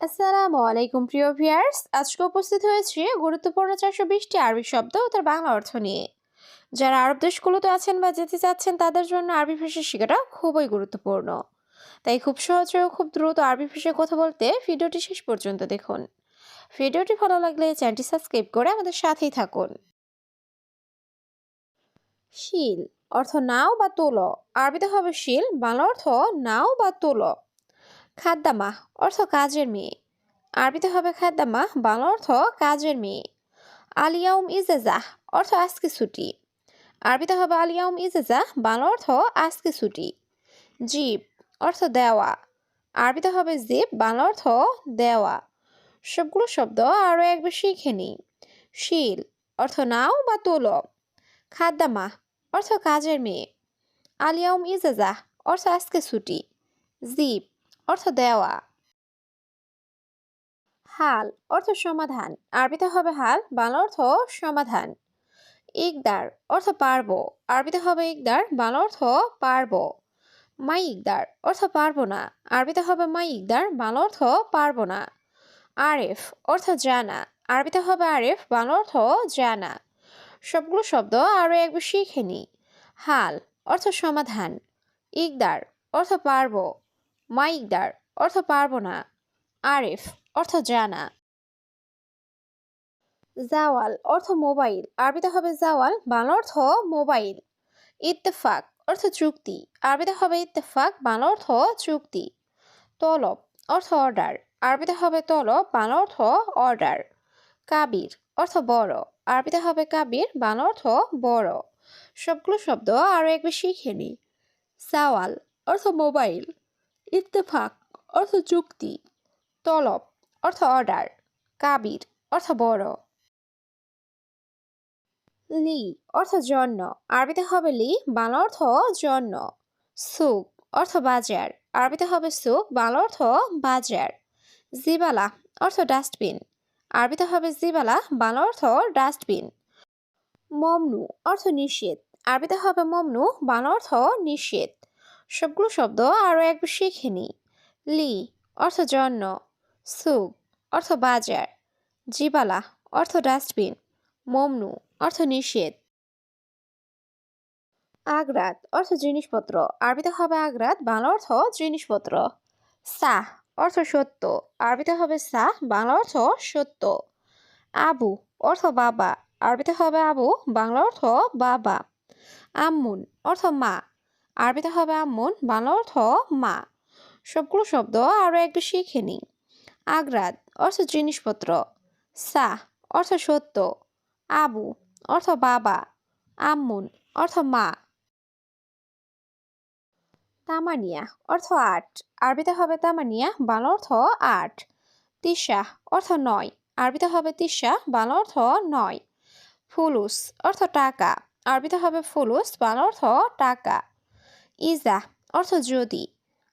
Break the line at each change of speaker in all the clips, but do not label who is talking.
আসসালামু আলাইকুম, প্রিয় ভিয়ার্স আজকে উপস্থিত হয়েছি গুরুত্বপূর্ণ চারশো বিশটি আরবি শব্দ ও তার বাংলা অর্থ নিয়ে। যারা আরব দেশগুলোতে আছেন বা যেতে চাচ্ছেন, তাদের জন্য আরবি ভাষা শেখাটা খুবই গুরুত্বপূর্ণ। তাই খুব সহজে ও খুব দ্রুত আরবি ভাষায় কথা বলতে ভিডিওটি শেষ পর্যন্ত দেখুন। ভিডিওটি ভালো লাগলে চ্যানেলটি সাবস্ক্রাইব করে আমাদের সাথেই থাকুন। শিল অর্থ নাও বা তোলো। আরবিতে হবে শিল, বাংলা অর্থ নাও বা তোলো। খাদ্দামা অর্থ কাজের মেয়ে। আরবিতে হবে খাদ্দামা, বাংলা অর্থ কাজের মেয়ে। আলিয়াউম ইজেজা অর্থ আজকে ছুটি। আরবিতে হবে আলিয়াউম ইজেজা, বাংলা অর্থ আজকে ছুটি। জিপ অর্থ দেওয়া। আরবিতে হবে জিপ বাংলা অর্থ দেওয়া। সবগুলো শব্দ আরও একবার শিখে নিই। শিল অর্থ নাও বা তোলো। খাদ্দামা অর্থ কাজের মেয়ে। আলিয়াউম ইজেজা অর্থ আজকে ছুটি। জিপ অর্থ দেওয়া। হাল, অর্থ সমাধান। আরবিতে হবে হাল, বাংলা অর্থ সমাধান। ইকদার, অর্থ পারব। আরবিতে হবে ইকদার, বাংলা অর্থ পারব। মাই ইকদার, অর্থ পারব না। আরবিতে হবে মাই ইকদার, বাংলা অর্থ পারব না। আরেফ, অর্থ জানা। আরবিতে হবে আরেফ, বাংলা অর্থ জানা। সবগুলো শব্দ আরও একবার শিখে নিই হাল, অর্থ সমাধান। ইকদার, অর্থ পারব। মাইকদার অর্থ পারব না। আরিফ, অর্থ জানা। জাওয়াল, অর্থ মোবাইল। আরবিতে হবে জাওয়াল, বাংলা অর্থ মোবাইল। ইত্তেফাক, অর্থ চুক্তি। আরবিতে হবে ইত্তেফাক, বাংলা অর্থ চুক্তি। তলব, অর্থ অর্ডার। আরবিতে হবে তলব, বাংলা অর্থ অর্ডার। কাবির, অর্থ বড়। আরবিতে হবে কাবির, বাংলা অর্থ বড়। সবগুলো শব্দ আরও একবার শিখে নিই সাওয়াল অর্থ মোবাইল। ইত্তেফাক অর্থ চুক্তি, তলব অর্থ অর্ডার, কাবির অর্থ বড়। লি অর্থ জন্য, আরবিতে হবে লি, বাংলা অর্থ জন্য। সুক অর্থ বাজার, আরবিতে হবে সুক বাংলা অর্থ বাজার। জিবালা অর্থ ডাস্টবিন, আরবিতে হবে জিবালা, বাংলা অর্থ ডাস্টবিন। মমনু অর্থ নিষেধ, আরবিতে হবে মমনু, বাংলা অর্থ নিষেধ। সবগুলো শব্দ আরও একবার শিখে নিই। লি, অর্থ জন্য। সুক অর্থ বাজার। জিবালা, অর্থ ডাস্টবিন। মমনু, অর্থ নিষেধ। আগ্রাত, অর্থ জিনিসপত্র। আরবিতে হবে আগ্রাত, বাংলা অর্থ জিনিসপত্র। সাহ, অর্থ সত্য। আরবিতে হবে সাহ, বাংলা অর্থ সত্য। আবু, অর্থ বাবা। আরবিতে হবে আবু, বাংলা অর্থ বাবা। আম্মুন, অর্থ মা। আরবিতে হবে আম্মুন বাংলা অর্থ মা। সবগুলো শব্দ আরও একটু শিখে নিই। আগ্রাদ, অর্থ জিনিসপত্র। সাহ, অর্থ সত্য। আবু, অর্থ বাবা। আম্মুন অর্থ মা। তামানিয়া, অর্থ আট। আরবিতে হবে তামানিয়া, বাংলা অর্থ আট। তিসা অর্থ নয়। আরবিতে হবে তিসা বাংলা অর্থ নয়। ফুলুস, অর্থ টাকা। আরবিতে হবে ফুলুস, বাংলা অর্থ টাকা। ইজা অর্থ যদি।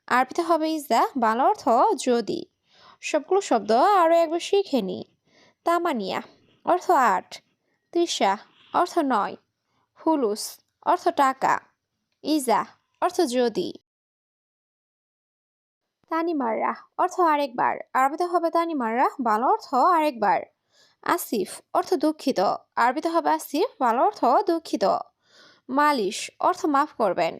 আরবিতে হবে ইজা, বাংলা অর্থ যদি। সবগুলো শব্দ আরও একবার শিখে নি। তামানিয়া, অর্থ আট। তৃষা, অর্থ নয়। ফুলুস, অর্থ টাকা। ইজা, অর্থ যদি। তানিমাররা, অর্থ আরেকবার। আরবিতে হবে তানিমাররা, বাংলা অর্থ আরেকবার। আসিফ, অর্থ দুঃখিত। আরবিতে হবে আসিফ, বাংলা অর্থ দুঃখিত। মালিশ, অর্থ মাফ করবেন।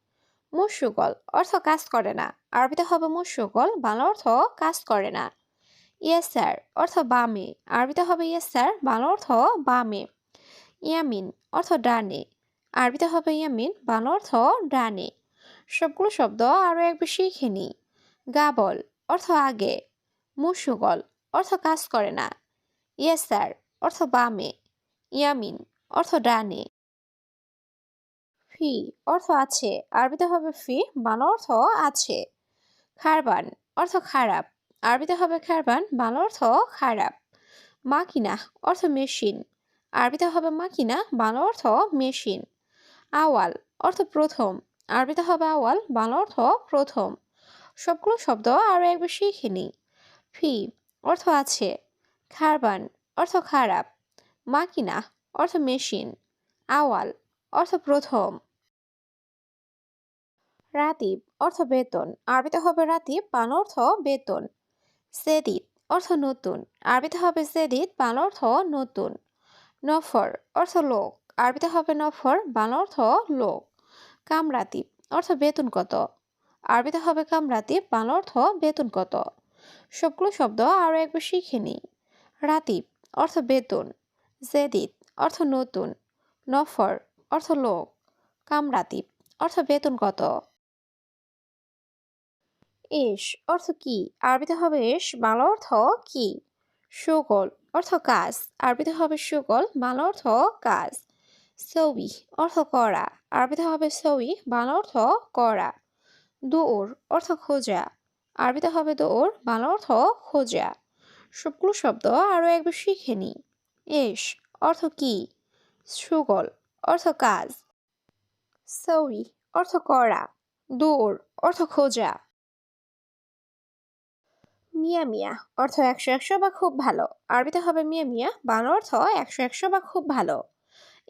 মুশুকল অর্থ কাজ করে না। আরবিতে হবে মুশুকল বাংলা অর্থ কাজ করে না। ইয়াসার অর্থ বামে। আরবিতে হবে ইয়াসার বাংলা অর্থ বামে। ইয়ামিন, অর্থ ডানে। আরবিতে হবে ইয়ামিন, বাংলা অর্থ ডানে। সবগুলো শব্দ আরও একবার শিখে নিই। গাবল, অর্থ আগে। মুশুকল অর্থ কাজ করে না। ইয়াসার অর্থ বামে। ইয়ামিন, অর্থ ডানে। ফি অর্থ আছে। আরবিতে হবে ফি, বাংলা অর্থ আছে। খারবান, অর্থ খারাপ। আরবিতে হবে খারবান, বাংলা অর্থ খারাপ। মাকিনা, অর্থ মেশিন। আরবিতে হবে মাকিনা, বাংলা অর্থ মেশিন। আওয়াল, অর্থ প্রথম। আরবিতে হবে আওয়াল, বাংলা অর্থ প্রথম। সবগুলো শব্দ আরও একবার শিখে নিই। ফি, অর্থ আছে। খারবান, অর্থ খারাপ। মাকিনা, অর্থ মেশিন। আওয়াল, অর্থ প্রথম। রাতিব, অর্থ বেতন। আরবিতে হবে রাতিব পান অর্থ বেতন। সেদিত, অর্থ নতুন। আরবিতে হবে সেদিত, বাংলা অর্থ নতুন। নফর, অর্থ লোক। আরবিতে হবে নফর, বাংলা অর্থ লোক। কামরাতিব, অর্থ বেতন কত? আরবিতে হবে কামরাতিব, বাংলা অর্থ বেতন কত? সবগুলো শব্দ আরও একবার শিখে নিই। রাতিব, অর্থ বেতন। জেদিত অর্থ নতুন। নফর, অর্থ লোক। কামরাতিব, অর্থ বেতন কত? এস অর্থ কি? আরবিতে হবে এস বাংলা অর্থ কি? সুগল, অর্থ কাজ। আরবিতে হবে সুগল, বাংলা অর্থ কাজ। সৌই অর্থ করা। আরবিতে হবে সৌই বাংলা অর্থ করা। দৌড় অর্থ খোঁজা। আরবিতে হবে দৌড় বাংলা অর্থ খোঁজা। সবগুলো শব্দ আরও একবার শিখে নিই এস অর্থ কি? সুগল, অর্থ কাজ। সৌই অর্থ করা। দৌড় অর্থ খোঁজা। মিয়া মিয়া, অর্থ একশো একশো বা খুব ভালো। আরবিতে হবে মিয়া মিয়া, বাংলা অর্থ একশো একশো বা খুব ভালো।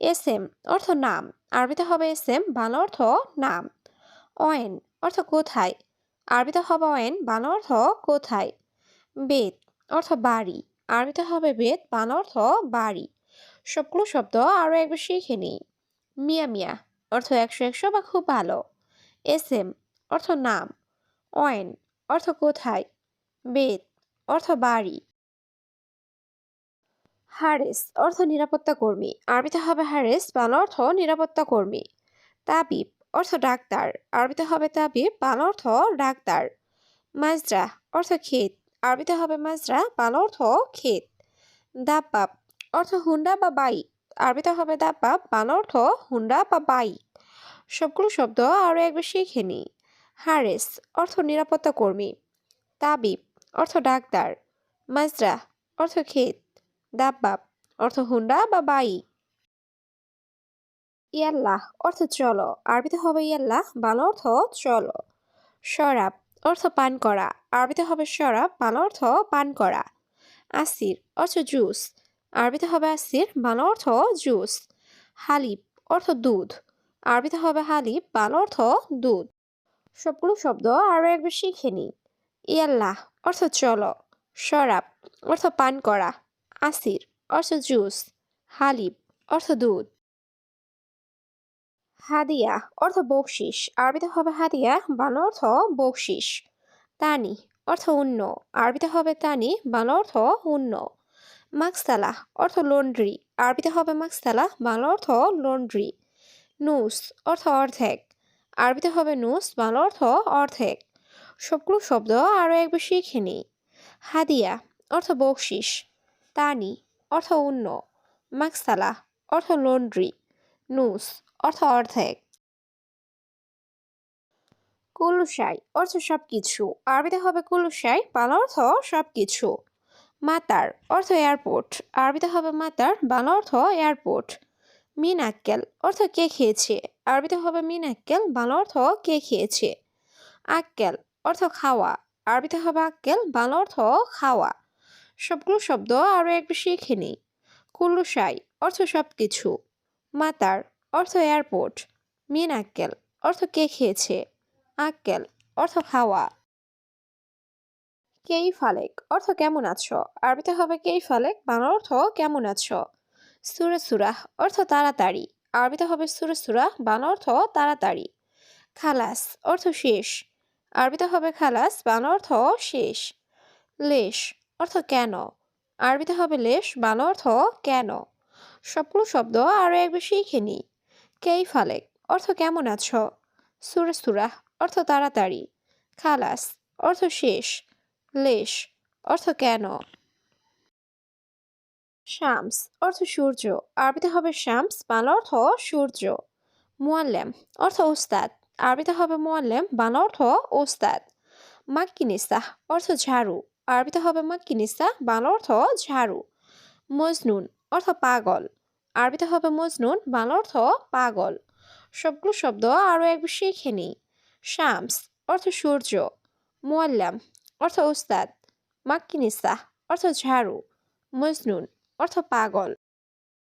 এস এম অর্থ নাম। আরবিতে হবে এস এম বাংলা অর্থ নাম। অয়েন, অর্থ কোথায়? আরবিতে হবে অয়েন, বাংলা অর্থ কোথায়? বেদ, অর্থ বাড়ি। আরবিতে হবে বেদ, বাংলা অর্থ বাড়ি। সবগুলো শব্দ আরও একবার শিখে নিই। মিয়া মিয়া, অর্থ একশো একশো বা খুব ভালো। এস এম অর্থ নাম। অয়েন, অর্থ কোথায়? বেদ, অর্থ বাড়ি। হারেস, অর্থ নিরাপত্তা কর্মী। আরবিতে হবে হারেস, বাংলা অর্থ নিরাপত্তা কর্মী। তাবিব, অর্থ ডাক্তার। আরবিতে হবে তাবিব, বাংলা অর্থ ডাক্তার। মাজরা, অর্থ ক্ষেত। আরবিতে হবে মাজরা, বাংলা অর্থ ক্ষেত। দাব্বাব, অর্থ হুন্ডা বা বাইক আরবিতে হবে দাব্বাব, বাংলা অর্থ হুন্ডা বা বাইক সবগুলো শব্দ আরও একবার শিখে নিই। হারেস, অর্থ নিরাপত্তা কর্মী। তাবিব অর্থ ডাক্তার, মাজরা, অর্থ ক্ষেত, দাব্বাব, অর্থ হুন্ডা বা বাইক ইয়াল্লাহ, অর্থ চলো, আরবিতে হবে ইয়াল্লাহ, বাংলা অর্থ চলো। শরাব, অর্থ পান করা, আরবিতে হবে শরাব, বাংলা অর্থ পান করা। আসির, অর্থ জুস, আরবিতে হবে আসির, বাংলা অর্থ জুস। হালিব, অর্থ দুধ, আরবিতে হবে হালিব, বাংলা অর্থ দুধ। সবগুলো শব্দ আরও একবার শিখে নিই। ইয়াল্লাহ অর্থ চলো, শরাব, অর্থ পান করা, আসির, অর্থ জুস হালিব অর্থ দুধ। হাদিয়া, অর্থ বকশিস, আরবিতে হবে হাদিয়া, বাংলা অর্থ বকশিস। তানি, অর্থ অন্য আরবিতে হবে তানি, বাংলা অর্থ অন্য মাকসালা, অর্থ লন্ড্রি, আরবিতে হবে মাকসালা, বাংলা অর্থ লন্ড্রি। নুস, অর্থ অর্ধেক, আরবিতে হবে নুস, বাংলা অর্থ অর্ধেক। সবগুলো শব্দ আরও একবার শিখে নিই। হাদিয়া অর্থ বকশিস। তানি অর্থ অন্য। মাকসালা অর্থ লন্ড্রি। নুস অর্থ অর্ধেক। কুলুসাই অর্থ সব কিছু আরবিতে হবে কুলুসাই বাংলা অর্থ সব কিছু মাতার অর্থ এয়ারপোর্ট। আরবিতে হবে মাতার, বাংলা অর্থ এয়ারপোর্ট। মিন আক্কেল অর্থ কে খেয়েছে। আরবিতে হবে মিন আক্কেল বাংলা অর্থ কে খেয়েছে। আক্কেল অর্থ খাওয়া। আরবিতে হবে আক্কেল বাংলা অর্থ খাওয়া। সবগুলো শব্দ আরও একটু শিখে নিই। কুল্লুসাই অর্থ সব কিছু মাতার, অর্থ এয়ারপোর্ট। মিন আক্কেল অর্থ কে খেয়েছে। আক্কেল, অর্থ খাওয়া। কেই ফালেক, অর্থ কেমন আছো? আরবিতে হবে কেই ফালেক, বাংলা অর্থ কেমন আছো? সুরে সুরাহ, অর্থ তাড়াতাড়ি। আরবিতে হবে সুরে সুরাহ, বাংলা অর্থ তাড়াতাড়ি। খালাস, অর্থ শেষ। আরবিতে হবে খালাস বাংলা অর্থ শেষ। লেশ অর্থ কেন? আরবিতে হবে লেশ বাংলা অর্থ কেন? সবগুলো শব্দ আরও একবার শিখে নিই কেই ফালেক অর্থ কেমন আছো? সুরে সুরাহ অর্থ তাড়াতাড়ি। খালাস অর্থ শেষ। লেশ অর্থ কেন? শামস অর্থ সূর্য। আরবিতে হবে শামস বাংলা অর্থ সূর্য। মোয়াল্লেম অর্থ ওস্তাদ। আরবিতে হবে মোয়াল্লেম, বাংলা অর্থ ওস্তাদ। মাক্কিনিসা অর্থ ঝাড়ু। আরবিতে হবে মাক্কিনিসা বাংলা অর্থ ঝাড়ু। মজনুন, অর্থ পাগল। আরবিতে হবে মজনুন, বাংলা অর্থ পাগল। সবগুলো শব্দ আরও একবার শিখে নিই। শামস, অর্থ সূর্য। মোয়াল্লাম, অর্থ উস্তাদ মাক্কিনিসা অর্থ ঝাড়ু। মজনুন, অর্থ পাগল।